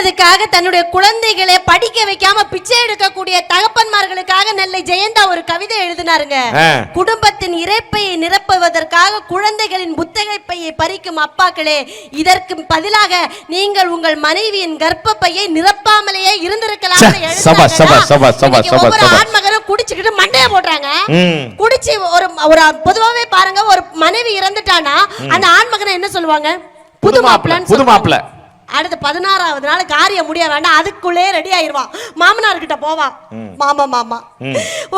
படிக்கிறதுக்காக தன்னுடைய குழந்தைகளை படிக்க வைக்காம பிச்சை எடுக்கக்கூடிய தகப்பன்மார்களுக்காக நெல்லை ஜெயந்தா ஒரு கவிதை எழுதினாருங்க. குடும்பத்தின் இறைப்பையை நிரப்புவதற்காக குழந்தைகளின் புத்தகை பையை பறிக்கும் அப்பாக்களே இதற்கு பதிலாக நீங்கள் உங்கள் மனைவியின் கர்ப்பப்பையை நிரப்பாமலேயே இருந்திருக்கலாம். ஆண்மகனும் குடிச்சுக்கிட்டு மண்டைய போடுறாங்க. குடிச்சு ஒரு ஒரு பொதுவாவே பாருங்க ஒரு மனைவி இறந்துட்டானா அந்த ஆண்மகனை என்ன சொல்லுவாங்க புது மாப்பிள்ளை, புது. மாப்பிள்ளை. அடுத்த பதினாறாவது நாள் காரியம் முடிய வேண்டாம். அதுக்குள்ளே ரெடி ஆயிடுவான் மாமனார் கிட்ட போவான் மாமா மாமா.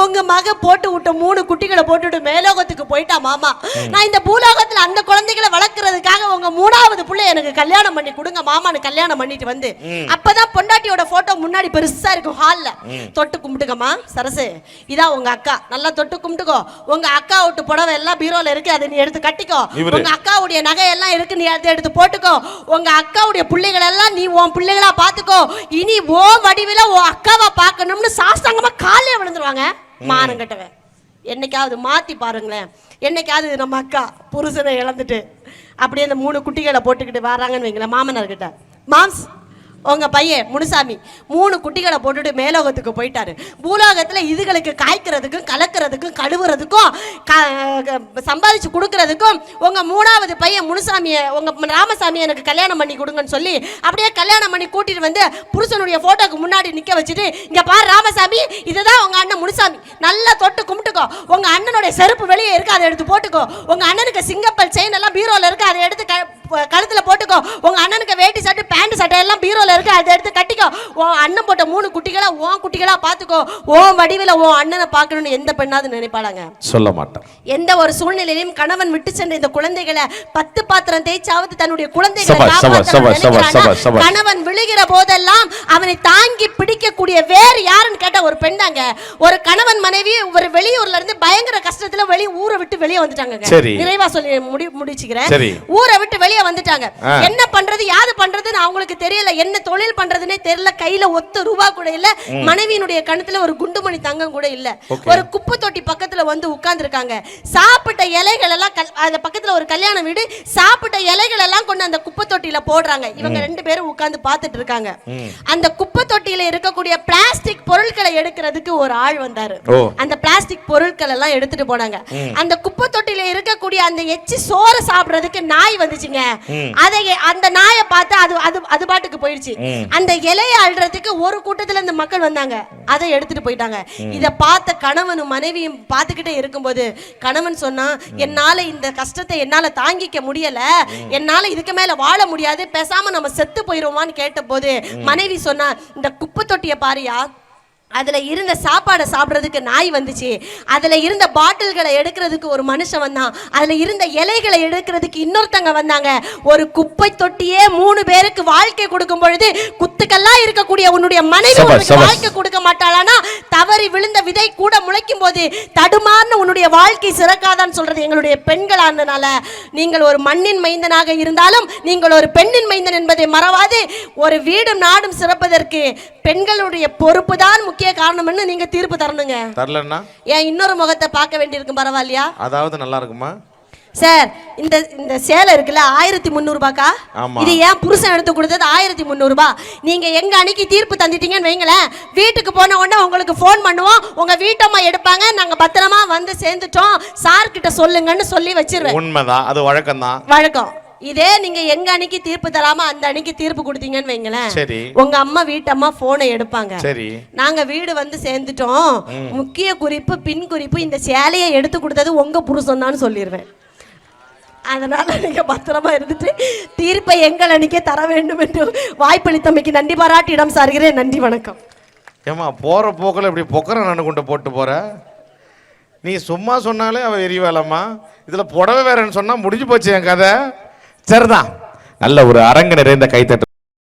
உங்க மக போட்டு விட்ட மூணு குட்டிகளை போட்டுட்டு மேலோகத்துக்கு போயிட்டா மாமா. நான் இந்த பூலோகத்துல அந்த குழந்தைகளை வளர்க்கறதுக்காக உங்க மூணாவது புள்ளை எனக்கு கல்யாணம் பண்ணி கொடுங்க. மாமான்னு கல்யாணம் பண்ணிட்டு வந்து அப்பதான் பொண்டாட்டியோட போட்டோ முன்னாடி பெருசா இருக்கும் ஹால்ல தொட்டு கும்பிட்டுக்கம்மா சரசு இதான் உங்க அக்கா. நல்லா தொட்டு கும்பிட்டுக்கோ. உங்க அக்கா விட்டு புடவை எல்லாம் பீரோல இருக்கு அதை நீ எடுத்து கட்டிக்கோ. உங்க அக்காவுடைய நகை எல்லாம் இருக்கு நீ அதை எடுத்து போட்டுக்கோ. உங்க அக்காவுடைய பிள்ளைகள் எல்லாம் நீ உன் பிள்ளைகளா பாத்துக்கோ இனி ஓ வடிவில உன் அக்காவா பார்க்கணும்னு சாஸ்தாங்கமா காலையே விழுந்துருவாங்க. மானம் கட்டவன். என்னைக்காவது மாத்தி பாருங்களேன். என்னைக்காவது நம்ம அக்கா புருஷனை இழந்துட்டு அப்படியே அந்த மூணு குட்டிகளை போட்டுக்கிட்டு வராங்கன்னு வைங்களேன் மாமனார் கிட்ட மாம்ஸ் உங்க பையன் முனுசாமி மூணு குட்டிகளை போட்டுட்டு மேலோகத்துக்கு போயிட்டாரு. பூலோகத்துல இதுகளுக்கு காய்க்கிறதுக்கும் கலக்கிறதுக்கும் கழுவுறதுக்கும் க- க- சம்பாதிச்சு கொடுக்கறதுக்கும் உங்க மூணாவது பையன் முனுசாமியை உங்க ராமசாமி எனக்கு கல்யாணம் பண்ணி கொடுங்கன்னு சொல்லி அப்படியே கல்யாணம் பண்ணி கூட்டிட்டு வந்து புருஷனுடைய போட்டோக்கு முன்னாடி நிக்க வச்சுட்டு இங்க பாரு ராமசாமி இதுதான் உங்க அண்ணன் முனுசாமி. நல்லா தொட்டு கும்பிட்டுக்கோ. உங்க அண்ணனுடைய செருப்பு வெளியே இருக்கு அதை எடுத்து போட்டுக்கோ. உங்க அண்ணனுக்கு சிங்கப்பல் செயின் எல்லாம் பீரோல இருக்கு அதை எடுத்து க- கழுத்துல போட்டுக்கோ. உங்க அண்ணனுக்கு வேட்டி சட்டை பேண்ட் சட்டை எல்லாம் பீரோல இருக்கு. அதை எடுத்து கட்டிக்கோ. உன் அண்ணன் போட்ட மூணு குட்டிகளா உன் குட்டிகளா பாத்துக்கோ உன் வடிவில உன் அண்ணனை பார்க்கணும்னு எந்த பெண்ணாவது நினைப்பாளாங்க? சொல்ல மாட்டேன். எந்த ஒரு சூழ்நிலையிலும் கணவன் விட்டு சென்ற இந்த குழந்தைகளை பத்து பாத்திரம் தேய்ச்சாவது தன்னுடைய குழந்தைகளை. கணவன் விழுகிற போதெல்லாம் அவனை தாங்கி பிடிக்கக்கூடிய வேறு யாருன்னு கேட்ட ஒரு பெண்ணாங்க ஒரு கணவன் மனைவி ஒரு வெளியூர்ல இருந்து பயங்கர கஷ்டத்துல வெளி ஊரை விட்டு வெளியே வந்துட்டாங்க. நிறைவா சொல்லி முடி முடிச்சுக்கிறேன். ஊரை விட்டு வெளியே வந்துட்டாங்க. என்ன பண்றது யாது பண்றதுன்னு அவங்களுக்கு தெரியல. என்ன தொழில் பண்றதுன்னே தெரியல. கையில ஒத்த ரூபா கூட இல்ல. மனைவியினுடைய கணத்துல ஒரு குண்டுமணி தங்கம் கூட இல்ல. ஒரு குப்பை தொட்டி பக்கத்துல வந்து உட்கார்ந்துருக்காங்க. சாப்பிட்ட இலைகள் எல்லாம் அந்த பக்கத்துல ஒரு கல்யாண வீடு சாப்பிட்ட இலைகள் எல்லாம் கொண்டு அந்த குப்பை தொட்டியில போடுறாங்க. இவங்க ரெண்டு பேரும் உட்கார்ந்து பார்த்துட்டு இருக்காங்க அந்த குப்பை தொட்டியில இருக்கக்கூடிய பிளாஸ்டிக் பொருட்களை எடுக்கிறதுக்கு ஒரு ஆள் வந்தாரு. அந்த பிளாஸ்டிக் பொருட்கள் எல்லாம் எடுத்துட்டு போனாங்க. அந்த குப்பை தொட்டியில இருக்கக்கூடிய அந்த எச்சி சோறு சாப்பிடுறதுக்கு நாய் வந்துச்சுங்க. அதை அந்த நாயை பார்த்து அது அது அது பாட்டுக்கு போயிடுச்சு. அந்த இலையை அள்ளுறதுக்கு ஒரு கூட்டத்துல இந்த மக்கள் வந்தாங்க. அதை எடுத்துட்டு போயிட்டாங்க. இத பார்த்த கணவனும் மனைவியும் பார்த்துக்கிட்டே இருக்கும்போது கணவன் சொன்னா என்னால இந்த கஷ்டத்தை என்னால தாங்கிக்க முடியல. என்னால இதுக்கு மேல வாழ முடியாது. பேசாம நம்ம செத்து போயிருவோமான்னு கேட்டபோது மனைவி சொன்னா இந்த குப்பை தொட்டியை பாரியா அதுல இருந்த சாப்பாடை சாப்பிடுறதுக்கு நாய் வந்துச்சு. அதுல இருந்த பாட்டில்களை எடுக்கிறதுக்கு ஒரு மனுஷன் வந்தான். அதுல இருந்த இலைகளை எடுக்கிறதுக்கு இன்னொருத்தங்க வந்தாங்க. ஒரு குப்பை தொட்டியே மூணு பேருக்கு வாழ்க்கை கொடுக்கும் பொழுது குத்துக்கெல்லாம் இருக்கக்கூடிய உன்னுடைய மனைவி. வாழ்க்கை கொடுக்க மாட்டாளானா தவறி விழுந்த விதை கூட முளைக்கும் போது தடுமாறுன உன்னுடைய வாழ்க்கை சிறக்காதான்னு சொல்றது எங்களுடைய பெண்களானதுனால நீங்கள் ஒரு மண்ணின் மைந்தனாக இருந்தாலும் நீங்கள் ஒரு பெண்ணின் மைந்தன் என்பதை மறவாது. ஒரு வீடும் நாடும் சிறப்பதற்கு பெண்களுடைய பொறுப்பு தான் முக்கிய காரணம்னு நீங்க தீர்ப்பு தரணுங்க. தரலன்னா? ஏன் இன்னொரு முகத்தை பார்க்க வேண்டியிருக்கும் பரவாயில்லையா? அதாவது நல்லா இருக்குமா? சார் இந்த இந்த சேலை இருக்குல்ல ஆயிரத்தி முந்நூறுபாக்கா. இது ஏன் புருஷன் எடுத்து கொடுத்தது ஆயிரத்தி முந்நூறுபா நீங்க எங்க அன்னைக்கு தீர்ப்பு தந்துட்டீங்கன்னு வைங்களேன். வீட்டுக்கு போன உடனே உங்களுக்கு ஃபோன் பண்ணுவோம். உங்க வீட்டம்மா எடுப்பாங்க. நாங்க பத்திரமா வந்து சேர்ந்துட்டோம். சார் கிட்ட சொல்லுங்கன்னு சொல்லி வச்சிருவேன். உண்மைதான் அது வழக்கம்தான். வழக்கம். இதே நீங்க எங்க அன்னைக்கு தீர்ப்பு தராம அந்த அன்னைக்கு தீர்ப்பு கொடுத்தீங்கன்னு வைங்களேன். சரி. உங்க அம்மா வீட்டம்மா போனை எடுப்பாங்க. சரி. நாங்க வீடு வந்து சேர்ந்துட்டோம். முக்கிய குறிப்பு பின் குறிப்பு இந்த சேலையை எடுத்து கொடுத்தது உங்க புருஷன் தான் சொல்லிடுவேன் அதனால் நீங்கள் பத்திரமா இருந்துட்டு தீர்ப்பை எங்கள் அன்னைக்கே தர வேண்டும் என்று வாய்ப்பளித்தமைக்கு நன்றி பாராட்டி இடம் சாருகிறேன். நன்றி வணக்கம். ஏமா போகிற போக்கில் இப்படி பொக்கரை நான் கொண்டு போட்டு போகிற நீ சும்மா சொன்னாலே அவ எரிவாளம்மா. இதில் புடவை வேறன்னு சொன்னால் முடிஞ்சு போச்சு என் கதை. சரிதான். நல்ல ஒரு அரங்கு நிறைந்த கைத்தட்டு